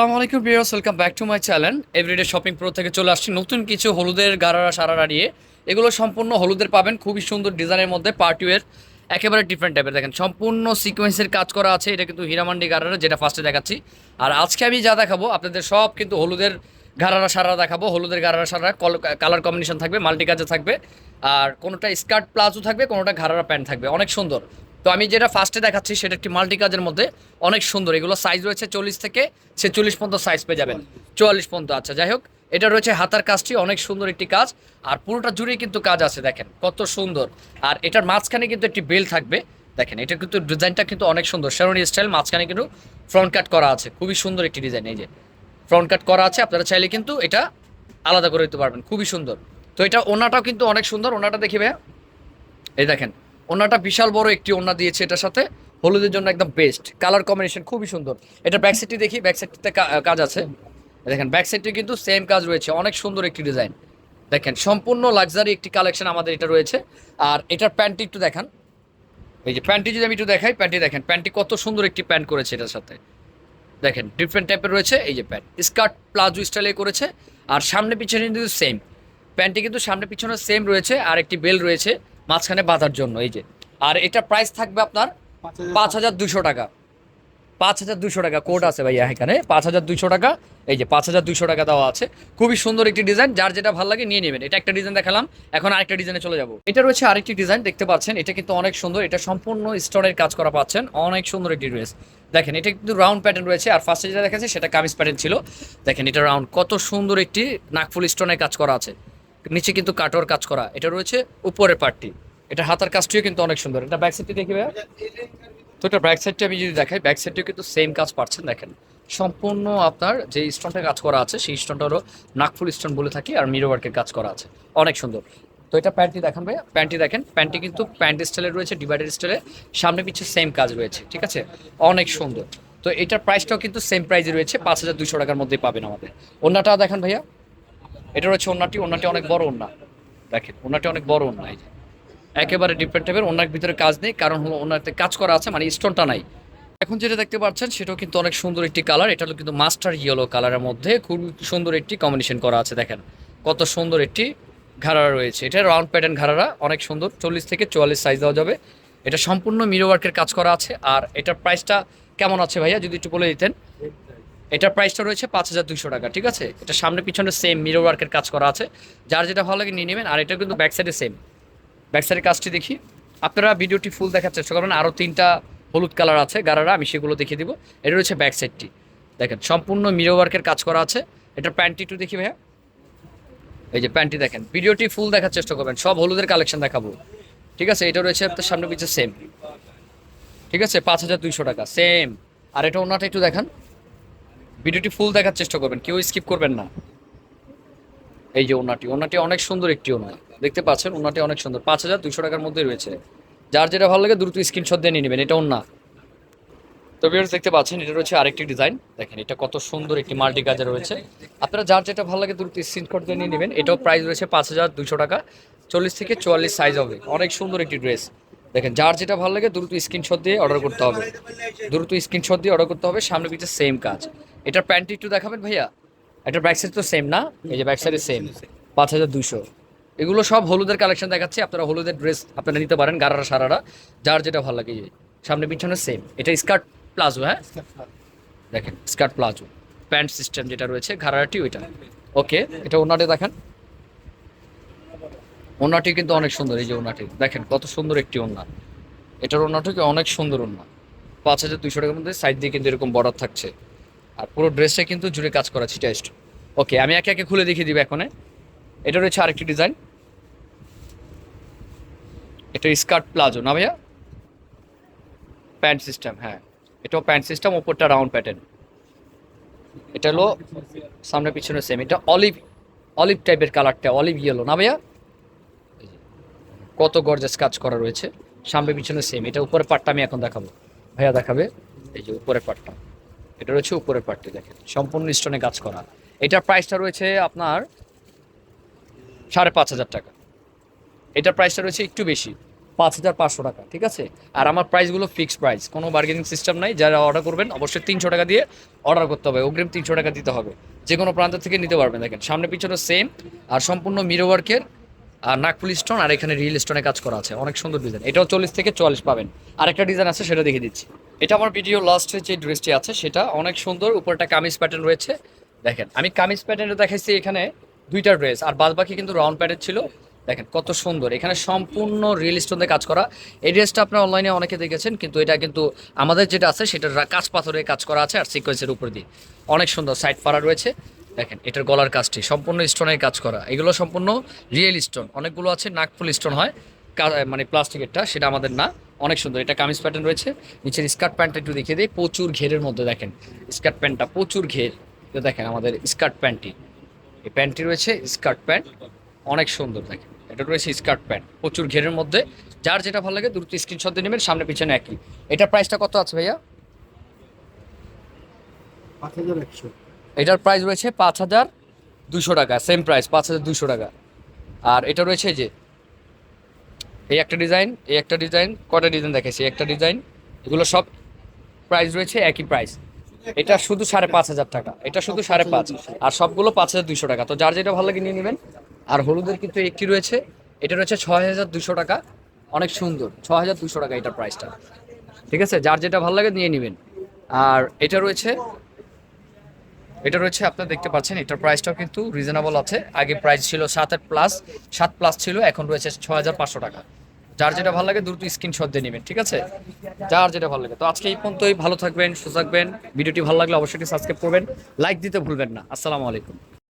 আসসালামু আলাইকুম viewers, welcome back to my channel. Everyday shopping pro থেকে চলে আসছি নতুন কিছু হলুদের গারারা সারারা নিয়ে। এগুলো সম্পূর্ণ হলুদের পাবেন, খুবই সুন্দর ডিজাইনের মধ্যে পার্টিওয়ের একেবারে ডিফারেন্ট টাইপের দেখেন, সম্পূর্ণ সিকোয়েন্সের কাজ করা আছে, এটা কিন্তু হীরামান্ডি গারারা, যেটা ফার্স্টে দেখাচ্ছি। আর আজকে আমি যা দেখাবো, আপনাদের সব কিন্তু হলুদের গারারা সারা দেখাবো। হলুদের গারারা সারা কালার কম্বিনেশন থাকবে মাল্টি কাজে থাকবে। আর কোনোটা স্কার্ট প্লাজো থাকবে, কোনোটা ঘাড়ারা প্যান্ট থাকবে। অনেক সুন্দর। তো আমি যেটা ফার্স্টে দেখাচ্ছি, সেটা একটি মাল্টি কাজের মধ্যে অনেক সুন্দর। এগুলো সাইজ রয়েছে চল্লিশ থেকে ছেচল্লিশ পর্যন্ত সাইজ পেয়ে যাবেন। চুয়াল্লিশ পর্যন্ত আচ্ছা যাই হোক, এটা রয়েছে হাতার কাজটি, অনেক সুন্দর একটি কাজ। আর পুরোটা জুড়েই কিন্তু কাজ আছে, দেখেন, কত সুন্দর। আর এটার মাঝখানে কিন্তু একটি বেল থাকবে। দেখেন, এটা কিন্তু ডিজাইনটা কিন্তু অনেক সুন্দর। শেরনি স্টাইল মাঝখানে কিন্তু ফ্রন্ট কাট করা আছে। খুবই সুন্দর একটি ডিজাইন এই যে। ফ্রন্ট কাট করা আছে, আপনারা চাইলে কিন্তু এটা আলাদা করে দিতে পারবেন। খুবই সুন্দর। তো এটা ওনাটাও কিন্তু অনেক সুন্দর। ওনাটা দেখি ভাইয়া। এই দেখেন ওনাটা বিশাল বড় একটি ওনা দিয়েছে এটার সাথে, হলুদের জন্য একদম বেস্ট কালার কম্বিনেশন খুবই সুন্দর। এটা ব্যাক সাইডটি দেখি ব্যাক সাইডটিতে কাজ আছে। দেখেন ব্যাক সাইডটি কিন্তু সেম কাজ রয়েছে, অনেক সুন্দর একটি ডিজাইন দেখেন, সম্পূর্ণ লাক্সারি একটি কালেকশন আমাদের এটা রয়েছে। আর এটার প্যান্টটি একটু দেখান। এই যে প্যান্টটি যদি আমি একটু দেখাই, প্যান্টটি দেখেন, প্যান্টটি কত সুন্দর একটি প্যান্ট করেছে এটার সাথে। দেখেন ডিফারেন্ট টাইপের রয়েছে, এই যে প্যান্ট। স্কার্ট প্লাজো স্টাইলে করেছে, আর সামনে পিছনে কিন্তু সেম প্যান্টটি কিন্তু সামনে পিছনে সেম রয়েছে, আর একটি বেল রয়েছে। মাঝখানে বাঁধার জন্য, এই যে। আর এটা প্রাইস থাকবে আপনার পাঁচ হাজার দুশো টাকা। পাঁচ হাজার দুশো টাকা কোড আছে ভাইয়া এখানে, পাঁচ হাজার দুশো টাকা। এই যে পাঁচ হাজার দুশো টাকা দেওয়া আছে। খুবই সুন্দর একটি ডিজাইন যার যেটা ভালো লাগে নিয়ে নেবেন। এটা একটা ডিজাইন দেখালাম, এখন আরেকটা ডিজাইনে চলে যাব। এটা রয়েছে আরেকটি ডিজাইন দেখতে পাচ্ছেন, এটা কিন্তু অনেক সুন্দর, এটা সম্পূর্ণ স্টোনের কাজ করা পাচ্ছেন, অনেক সুন্দর একটি ড্রেস দেখেন, এটা কিন্তু রাউন্ড প্যাটার্ন রয়েছে, আর ফার্স্টে যেটা দেখাচ্ছে, সেটা কামিজ প্যাটার্ন ছিল। দেখেন, এটা রাউন্ড কত সুন্দর একটি নাকফুল স্টোনের কাজ করা আছে। নিচে কিন্তু কাটোর কাজ করা। এটা রয়েছে উপরের পার্টটি এটা হাতার কাজটিও কিন্তু অনেক সুন্দর। এটা ব্যাক সাইডটি দেখি ভাইয়া। তো এটা ব্যাক সাইডটা আমি যদি দেখাই ব্যাক সাইডটিও কিন্তু সেম কাজ পাচ্ছেন, দেখেন। সম্পূর্ণ আপনার যে স্টোনটা কাজ করা আছে, সেই স্টোনটা হলো নাকফুল স্টোন বলে থাকি, আর মিরো ওয়ার্কের কাজ করা আছে। অনেক সুন্দর। তো এটা প্যান্টটি দেখান ভাইয়া। প্যান্টটি দেখেন। প্যান্টটি কিন্তু প্যান্ট স্টাইলের রয়েছে ডিভাইডেড স্টাইলে সামনে পিছিয়ে সেম কাজ রয়েছে, ঠিক আছে? অনেক সুন্দর। তো এটার প্রাইসটাও কিন্তু সেম প্রাইসে রয়েছে, পাঁচ হাজার দুশো টাকার মধ্যে পাবেন আমাদের। অন্যটা দেখান ভাইয়া। এটা রয়েছে ওনাটি ওনাটি অনেক বড় ওনা দেখেন ওনাটি অনেক বড় ওনা যে। একেবারে ডিফারেন্ট টাইপের ওনার ভিতরে কাজ নেই, কারণ হলো ওনাতে কাজ করা আছে মানে স্টোনটা নাই। এখন যেটা দেখতে পাচ্ছেন, সেটাও কিন্তু অনেক সুন্দর একটি কালার, এটা হলো কিন্তু মাস্টার ইয়েলো কালারের মধ্যে খুব সুন্দর একটি কম্বিনেশন করা আছে, দেখেন। কত সুন্দর একটি ঘাড়ারা রয়েছে। এটা রাউন্ড প্যাটার্ন ঘাড়ারা, অনেক সুন্দর, চল্লিশ থেকে চুয়াল্লিশ সাইজ দেওয়া যাবে। এটা সম্পূর্ণ মিরো ওয়ার্কের কাজ করা আছে, আর এটার প্রাইসটা কেমন আছে ভাইয়া, যদি একটু বলে দিতেন? এটার প্রাইসটা রয়েছে পাঁচ হাজার দুশো টাকা, ঠিক আছে? এটা সামনে পিছনে সেম মিরো ওয়ার্কের কাজ করা আছে। যার যেটা ভালো লাগে নিয়ে নেবেন, আর এটা কিন্তু ব্যাক সাইডে সেম ব্যাক সাইডের কাজটি দেখি। আপনারা ভিডিওটি ফুল দেখার চেষ্টা করবেন আরও তিনটা হলুদ কালার আছে, গারারা, আমি সেগুলো দেখিয়ে দিব। এটা রয়েছে ব্যাক সাইডটি দেখেন, সম্পূর্ণ মিরো ওয়ার্কের কাজ করা আছে। এটার প্যান্টটি একটু দেখি ভাইয়া। এই যে প্যান্টটি দেখেন, ভিডিওটি ফুল দেখার চেষ্টা করবেন, সব হলুদের কালেকশন দেখাবো। ঠিক আছে, এটা রয়েছে আপনার সামনে পিছিয়ে সেম ঠিক আছে, পাঁচ হাজার দুইশো টাকা সেম আর এটা ওনাটা একটু দেখান। ভিডিওটি ফুল দেখার চেষ্টা করবেন, কেউ স্কিপ করবেন না। এই যে ওনাটি ওনাটি অনেক সুন্দর একটি ওনা দেখতে পাচ্ছেন ওনাটি অনেক সুন্দর। পাঁচ হাজার দুশো টাকার মধ্যে রয়েছে। যার যেটা ভালো লাগে দ্রুত স্ক্রিনশট দিয়ে নিয়ে নেবেন, এটা ওনা তো ভিউয়ার্স দেখতে পাচ্ছেন, এটা রয়েছে আরেকটি ডিজাইন দেখেন, এটা কত সুন্দর একটি মাল্টি কাজে রয়েছে। আপনারা যার যেটা ভালো লাগে দ্রুত স্ক্রিনশট দিয়ে নিয়ে নেবেন, এটাও প্রাইস রয়েছে পাঁচ হাজার দুশো টাকা। চল্লিশ থেকে চুয়াল্লিশ সাইজ হবে। অনেক সুন্দর একটি ড্রেস দেখেন যার যেটা ভালো লাগে দ্রুত স্ক্রিনশট দিয়ে অর্ডার করতে হবে। দ্রুত স্ক্রিনশট দিয়ে অর্ডার করতে হবে সামনে পিছিয়ে সেম কাজ। এটার প্যান্টটি একটু দেখাবেন ভাইয়া? এটার ব্যাক সাইড তো সেম না? এই যে ব্যাক সাইডে সেম পাঁচ হাজার দুশো এগুলো সব হলুদের কালেকশন দেখাচ্ছে আপনারা হলুদের ড্রেস আপনারা নিতে পারেন গারারা সারারা। যার যেটা ভালো লাগে সামনে পিছনে সেম এটা স্কার্ট প্লাজো হ্যাঁ? দেখেন স্কার্ট প্লাজো প্যান্ট সিস্টেম যেটা রয়েছে ঘাড়াটি ওইটা। ওকে এটা ওনাটি দেখেন। ওনাটি কিন্তু অনেক সুন্দর, এই যে ওনাটি দেখেন কত সুন্দর একটি ওনা এটার ওনাটি অনেক সুন্দর ওনা পাঁচ হাজার দুইশো টাকার মধ্যে সাইড দিয়ে কিন্তু এরকম বর্ডার থাকছে। আর পুরো ড্রেসটা কিন্তু জুড়ে কাজ করা টেস্ট ওকে আমি একে একে খুলে দেখিয়ে দিব এখন। এটা রয়েছে আরেকটি ডিজাইন এটা স্কার্ট প্লাজো না ভাইয়া? প্যান্ট সিস্টেম হ্যাঁ। এটাও প্যান্ট সিস্টেম ওপরটা রাউন্ড প্যাটার্ন এটা হলো সামনে পিছনে সেম এটা অলিভ অলিভ টাইপের কালারটা অলিভ ইয়েলো না ভাইয়া? কত গর্জাস কাজ করা রয়েছে। সামনে, পিছনে সেম এটা উপরের পাটটা আমি এখন দেখাবো। ভাইয়া দেখাবে? এই যে উপরের পাটটা এটা রয়েছে উপরের পাটটি দেখেন। সম্পূর্ণ স্টোনে কাজ করা। এটার প্রাইসটা রয়েছে আপনার সাড়ে পাঁচ হাজার টাকা। এটার প্রাইসটা রয়েছে একটু বেশি, পাঁচ হাজার পাঁচশো টাকা, ঠিক আছে? আর আমার প্রাইসগুলো ফিক্সড প্রাইস কোনো বার্গেনিং সিস্টেম নাই। যারা অর্ডার করবেন, অবশ্যই তিনশো টাকা দিয়ে অর্ডার করতে হবে। অগ্রিম তিনশো টাকা দিতে হবে। যে কোনো প্রান্ত থেকে নিতে পারবেন, দেখেন। সামনে, পিছনে সেম আর সম্পূর্ণ মিরো ওয়ার্কের আর নাকফুল স্টোন আর এখানে রিয়েল স্টোনে কাজ করা আছে। অনেক সুন্দর ডিজাইন এটাও চল্লিশ থেকে চুয়াল্লিশ পাবেন। আরেকটা ডিজাইন আছে, সেটা দেখিয়ে দিচ্ছি। এটা আমার ভিডিও লাস্টে যে ড্রেসটি আছে, সেটা অনেক সুন্দর। উপরটা কামিজ প্যাটার্ন রয়েছে। দেখেন, আমি কামিজ প্যাটার্নে দেখাইছি এখানে দুইটা ড্রেস আর বাদ বাকি কিন্তু রাউন্ড প্যাটার্ন ছিল। দেখেন, কত সুন্দর। এখানে সম্পূর্ণ রিয়েল স্টোনে কাজ করা। এই ড্রেসটা আপনার অনলাইনে অনেকে দেখেছেন, কিন্তু এটা কিন্তু আমাদের যেটা আছে, সেটা কাঁচ পাথরে কাজ করা আছে আর সিকোয়েন্সের উপর দিয়ে। অনেক সুন্দর সাইড পাড়া রয়েছে। দেখেন, এটার গলার কাজটি, সম্পূর্ণ স্টোনের কাজ করা। এগুলো সম্পূর্ণ রিয়েল স্টোন অনেকগুলো আছে, নাকফুল স্টোন হয়। মানে প্লাস্টিকেরটা, সেটা আমাদের না, অনেক সুন্দর। এটা কামিজ প্যাটার্ন রয়েছে। নিচের স্কার্ট প্যান্টটা একটু দেখিয়ে দিই। প্রচুর ঘেরের মধ্যে দেখেন স্কার্ট প্যান্টটা প্রচুর ঘের। এটা দেখেন, আমাদের স্কার্ট প্যান্টটি এই প্যান্টটি রয়েছে স্কার্ট প্যান্ট অনেক সুন্দর, দেখেন। এটা রয়েছে স্কার্ট প্যান্ট প্রচুর ঘেরের মধ্যে। যার যেটা ভালো লাগে, দ্রুত স্ক্রিনশট দিয়ে নেবেন, সামনে পিছনে একই। এটার প্রাইসটা কত আছে ভাইয়া? পাঁচ হাজার একশো। এটার প্রাইস রয়েছে পাঁচ হাজার দুশো টাকা সেম প্রাইস পাঁচ হাজার দুশো টাকা। আর এটা রয়েছে যে, এই একটা ডিজাইন এই একটা ডিজাইন কটা ডিজাইন দেখেছি একটা ডিজাইন এগুলো সব প্রাইস রয়েছে একই প্রাইস এটা শুধু সাড়ে পাঁচ হাজার টাকা, এটা শুধু সাড়ে পাঁচ, আর সবগুলো পাঁচ হাজার দুশো টাকা। তো যার যেটা ভালো লাগে নিয়ে নেবেন। আর হলুদের কিন্তু একটি রয়েছে, এটা রয়েছে ছয় হাজার দুশো টাকা, অনেক সুন্দর ছ হাজার দুশো টাকা এটার প্রাইসটা ঠিক আছে? যার যেটা ভালো লাগে নিয়ে নেবেন। আর এটা রয়েছে এটা রয়েছে, আপনারা দেখতে পাচ্ছেন, এটার প্রাইসটাও কিন্তু রিজনেবল আছে। আগে প্রাইস ছিল সাত আট প্লাস সাত প্লাস ছিল, এখন রয়েছে ছ হাজার পাঁচশো টাকা। যার যেটা ভালো লাগে দ্রুত স্ক্রিনশট দিয়ে নেবেন, ঠিক আছে? যার যেটা ভালো লাগে। তো আজকে এই পর্যন্তই, ভালো থাকবেন, সুস্থ থাকবেন। ভিডিওটি ভালো লাগলে অবশ্যই সাবস্ক্রাইব করবেন লাইক দিতে ভুলবেন না। আসসালামু আলাইকুম।